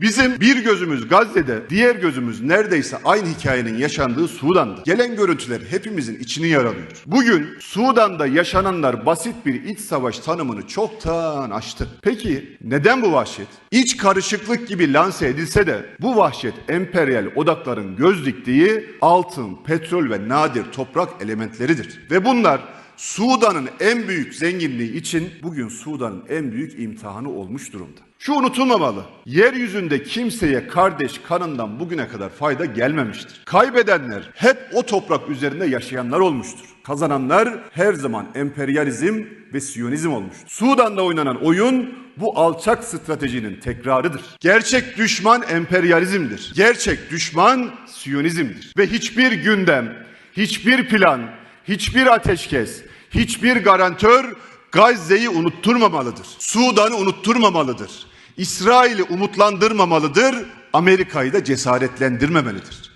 Bizim bir gözümüz Gazze'de, diğer gözümüz neredeyse aynı hikayenin yaşandığı Sudan'da. Gelen görüntüler hepimizin içini yaralıyor. Bugün Sudan'da yaşananlar basit bir iç savaş tanımını çoktan aştı. Peki neden bu vahşet? İç karışıklık gibi lanse edilse de bu vahşet emperyal odakların göz diktiği altın, petrol ve nadir toprak elementleridir. Ve bunlar Sudan'ın en büyük zenginliği için bugün Sudan'ın en büyük imtihanı olmuş durumda. Şu unutulmamalı. Yeryüzünde kimseye kardeş kanından bugüne kadar fayda gelmemiştir. Kaybedenler hep o toprak üzerinde yaşayanlar olmuştur. Kazananlar her zaman emperyalizm ve siyonizm olmuştur. Sudan'da oynanan oyun bu alçak stratejinin tekrarıdır. Gerçek düşman emperyalizmdir. Gerçek düşman siyonizmdir. Ve hiçbir gündem, hiçbir plan, hiçbir ateşkes, hiçbir garantör Gazze'yi unutturmamalıdır. Sudan'ı unutturmamalıdır. İsrail'i umutlandırmamalıdır. Amerika'yı da cesaretlendirmemelidir.